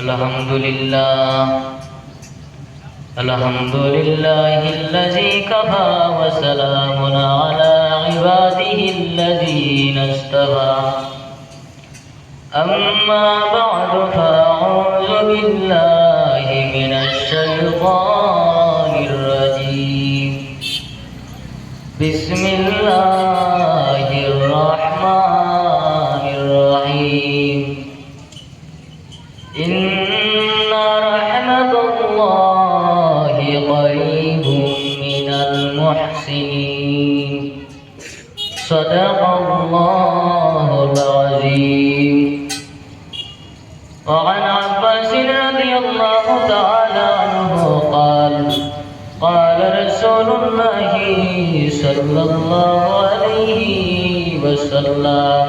الحمد لله الحمد لله الذي كفى وسلام على عباده الذين اصطفى أما بعد فأعوذ بالله من الشيطان صلى الله عليه وسلم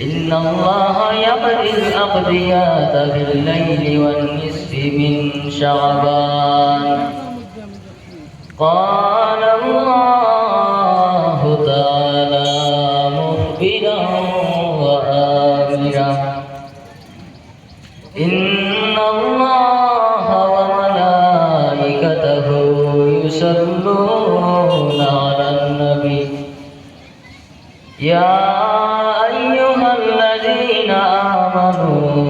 إن الله يقضي الأقضيات في الليل والنصف من شعبان قال يا أيها الذين آمنوا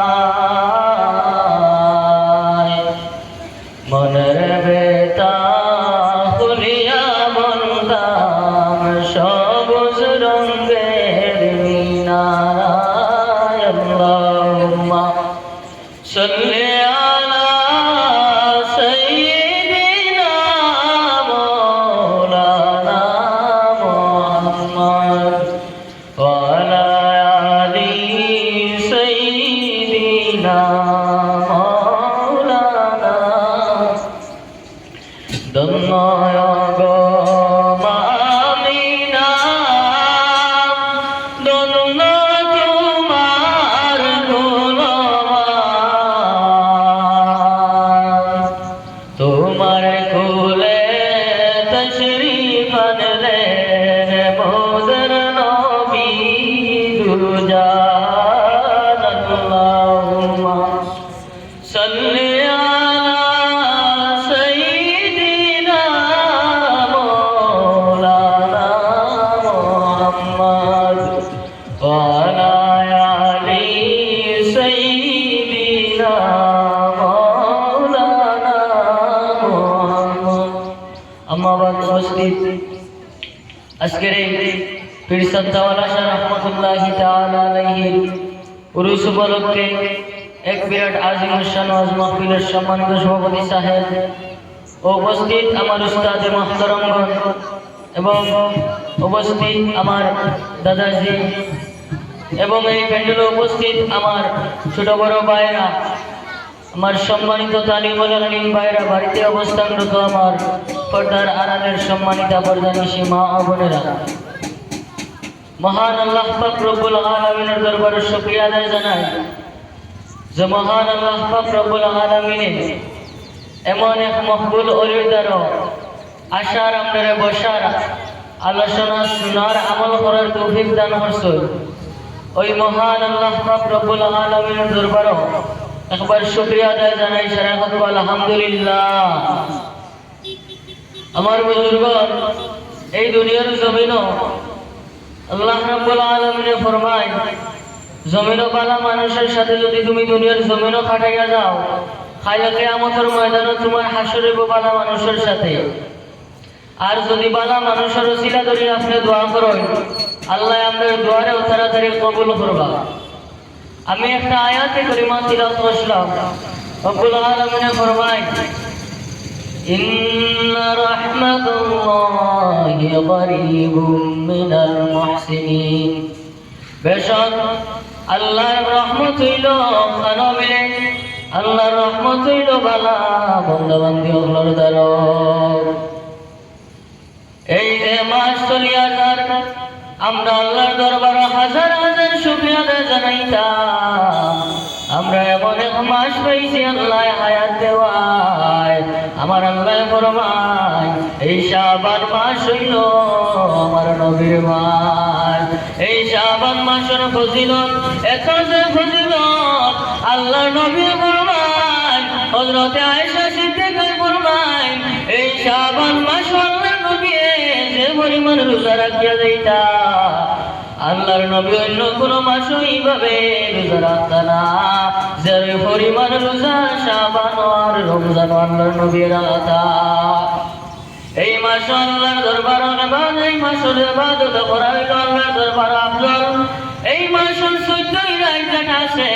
No. পীর সত্তাওয়ালা শাহ রহমতুল্লাহি তাআলা আলাইহির উরুস উপলক্ষে এক বিরাট আজিম শান ওয়াজ মাহফিলের সম্মানিত সভাপতি সাহেব উপস্থিত আমার উস্তাদ মাহতারমগণ এবং উপস্থিত আমার দাদাজি এবং এই প্যান্ডেলে উপস্থিত আমার ছোট বড় ভাইয়েরা। আমার সম্মানিত তালিমুল আলিম ভাইয়েরা, বাড়িতে অবস্থানরত আমার। পর্দার আড়ালের সম্মানিতা পর্দানিশী মা ও বোনেরা। মহান আল্লাহ পাক আলামিনের দরবারে শুকরিয়া আদায় জানাই যে মহান আল্লাহ পাক আলামিনে এমন এক মকবুল অলির দ্বারা আশার আপনারে বসার, আলোচনা শোনার, আমল করার তৌফিক দান করছে। ওই মহান আল্লাহ পাক আলামিনের দরবারে একবার শুকরিয়া আদায় জানাই, সারা কথা আলহামদুলিল্লাহ। আমার বুজুর্গ এই দুনিয়ার জমিনও আল্লাহ রাব্বুল আলামিনে ফরমায়, জমিনও পালা মানুষের সাথে যদি তুমি দুনিয়ার জমিনও খাটাইয়া যাও খাইলে কিয়ামতের ময়দানে তোমার হাসরে বালা মানুষের সাথে। আর যদি বালা মানুষের ওসিলা ধরে আপনি দোয়া করেন, আল্লাহ আপনার দোয়ারেও তাড়াতাড়ি কবুল করবা। আমি একটা আয়াতে করিমা তিলাওয়াত করছিলাম রব্বুল আলামিনে ফরমায় إن رحمة الله قريب من المحسنين বেশক আল্লাহর রহমত হইল খানবে আল্লাহর রহমত হইল বালা বন্ধবান্ধি হলর দ্বার এই যে মাস চলিয়া যার আমরা আল্লাহর দরবার হাজার হাজার শুক্রিয়া আদায় জানাইতাম। আমরা এমন এক মাস পাইছি আল্লাহ হায়াত দেওয়ায়। আমার আল্লাহ ফরমায়, এই শাবান মাস হইল আমার নবীর মাস। এই শাবান মাসের ফজিলত এত যে ফজিলত আল্লাহ নবী ফরমায় হজরতে আয়েশা পরিমাণ রোজা রাখিয়া যাইতা। আল্লাহর নবী অন্য কোনো মাস এইভাবে রোজা রাখতা না। যার পরিমাণ রোজা সাবান আর রমজান আল্লাহর নবী রাখা এই মাস আল্লাহর দরবার এই মাসের ইবাদত করা আল্লাহর দরবার আফজল। এই মাসের চোদ্দই রাত আছে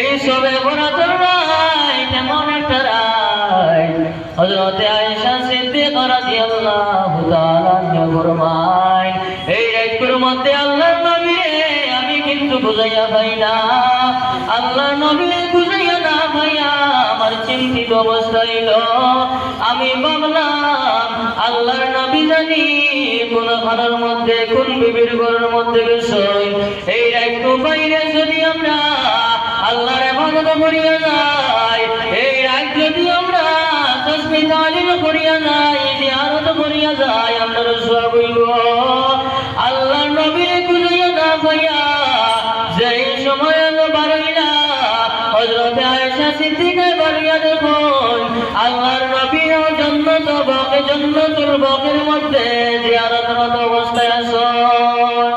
এই সবে বরাতর রাত এমন একটা রাত হযরতে আয়েশা সিদ্দিকা রাদিয়াল্লাহু তাআলা ফরমায়, এই রাতগুলোর মধ্যে আল্লাহর নবী আমি কিন্তু বুঝাইয়া পাই না। আল্লাহর নবী বুঝাইয়া না ভাইয়া আমার চিন্তিত অবস্থা আমি ভাবলাম আল্লাহর নবী জানি কোন ঘরের মধ্যে, কোন বিবির ঘরের মধ্যে গেছই এই রাইটু বাইরে যদি আমরা আল্লাহর ইবাদত করিয়া যাই, এই রাত যদি আমরা তসবি তালিম করিয়া যাই, জিয়ারত করিয়া যাই, আমরা সব বইব বকের মধ্যে জিয়ারতরত অবস্থায় আসুন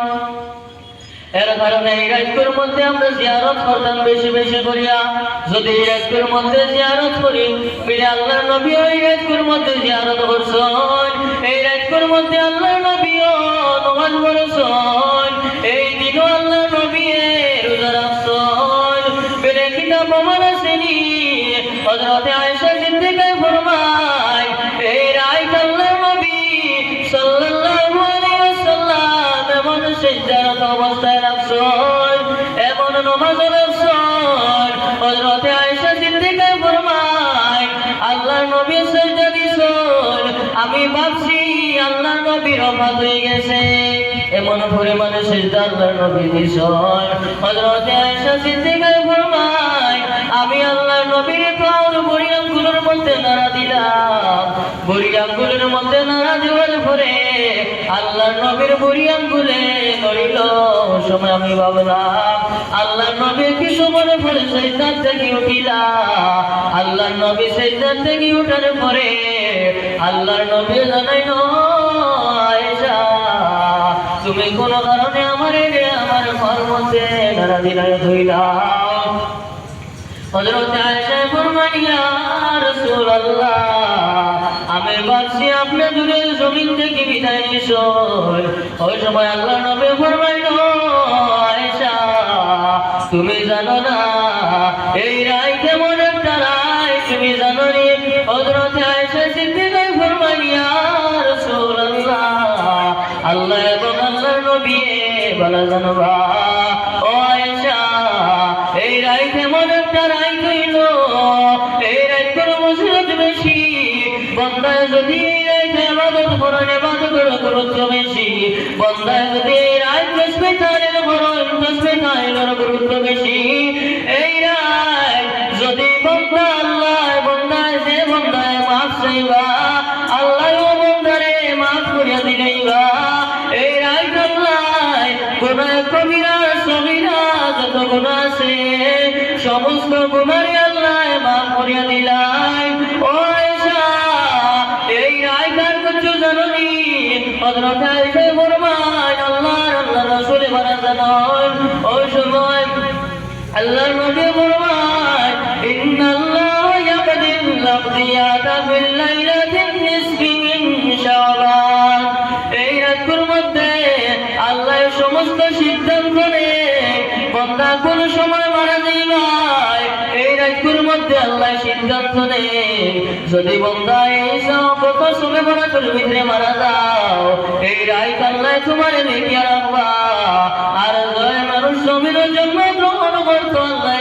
এর কারণে এই রাজ্যের মধ্যে আমরা জিয়ারত করতাম বেশি বেশি করিয়া। যদি এই রাজ্যের মধ্যে জিয়ারত করি বলে আল্লাহর নবী এই রাজ্যের মধ্যে জিয়ারত করছেন এই রাজ্যের মধ্যে আল্লাহর নবীও নমাজ পড়েছেন এই দিনও আল্লাহর নবী রোজা রাখছেন বেড়ে কিনা প্রমাণ আসেনি। হজরতে অবস্থায় রাখছেন এমন নমাজ রাখছেন হযরতে আয়েশা সিদ্দিকা ফরমায়, আল্লাহর নবী সিজদা দিছেন আমি ভাবছি আল্লাহ নবী অভাব হয়ে গেছে। এমন পরিমাণে সিজদা নবী দিছেন হজরতে আয়েশা সিদ্দিকা ফরমায় আমি আল্লাহ নবীর বড়ি আঙ্গুলের মধ্যে নাড়া দিলাম। বড়ি আঙ্গুলের মধ্যে নাড়া দেওয়ার পরে আল্লাহ নবীর বুড়ি আঙ্গুলে নড়িল। সময় আমি ভাবলাম আল্লাহ নবী কি সময় পরে সেইদার থেকে উঠিলা আল্লাহর নবী সেইদার থেকে উঠার পরে আল্লাহর নবী জানাই তুমি কোনো কারণে আমার আমার ঘর মধ্যে নাড়া দিলাই ধইলাম। হযরত আয়েশা ফরমান ইয়া আমি ভাবছি আপনি দূরে জমিন থেকে বিদায় নিছন ওই সময় আল্লাহ নবী ফরমাইল, আয়েশা, তুমি জানো না, এই রায় কেমন একটা রায়, তুমি জানো রে হযরত আয়েশা সিদ্দিকা ফরমান ইয়া রাসূলুল্লাহ, আল্লাহ এবং আল্লাহর নবী, বলা জানবা ও বন্দায় মাফ চাইবা আল্লাহ ও বন্দারে মাফ করিয়া দিলেইবা। এই রায় আল্লাহ গুনাহ কবিরা সগীরা যত গুনাহ আছে আল্লাহ সময়, আল্লাহর নবী আল্লাহ মারা মধ্যে আল্লাহ সিদ্ধান্ত নেয় যদি বন্ধা এই কত সময় বড় তোর ভিতরে মারা যাও এই রায় কান্নায় তোমার লেখিয়া রাখবা আর জয় মানুষ জমিনের জন্য গ্রহণ করতো আল্লাহ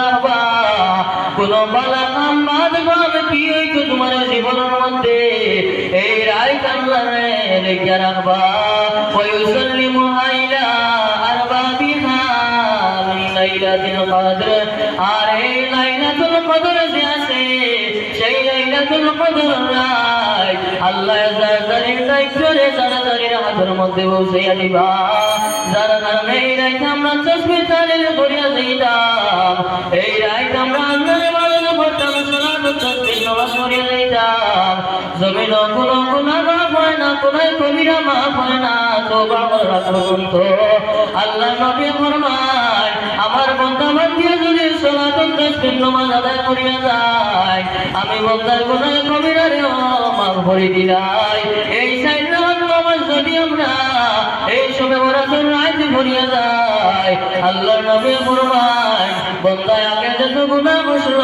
রাখবা বালা কান্নারে লেখিয়া রাখবা ويسلم إلى أربابها من ليلة القدر আর এই লাইলাতুল কদর যে আছে সেই লাইলাতুল কদর নাই আল্লাহ জাজারির দায়িত্বরে জানাজারির হাতের মধ্যে বসাইয়া দিবা যারা কারণে এই রাইতে আমরা তসবি তালিল করিয়া দিতাম এই রাইতে আমরা আল্লাহর মালিক করতাম সালাত তসবি নামাজ করিয়া দিতাম জমিন কোনো গুনাহ মাফ হয় না কোনো কবিরা মা ফানা তো বাবা পর্যন্ত আল্লাহ নবী ফরমায় আমার বন্ধা যদি সনাতন তসবির নামাজ আদায় করিয়া যায়। আমি বন্ধার গুনাহ কবিরারে মাফ করে দিলাই এই সাইড নামাজ এই সময় ওরা তো রাইতে ভরিয়া যায়। আল্লাহ নবী ফরমায় বন্দায় আগে যত গুনাহ বসল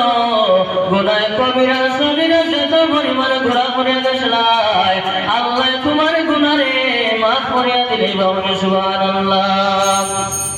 গুনায় কবিরা সবিরা যত পরিমাণ ঘোরা করিয়া গেছলাই আল্লাহ তোমার গুনারে মাফ করিয়া দিলে বাবা সুবহানাল্লাহ।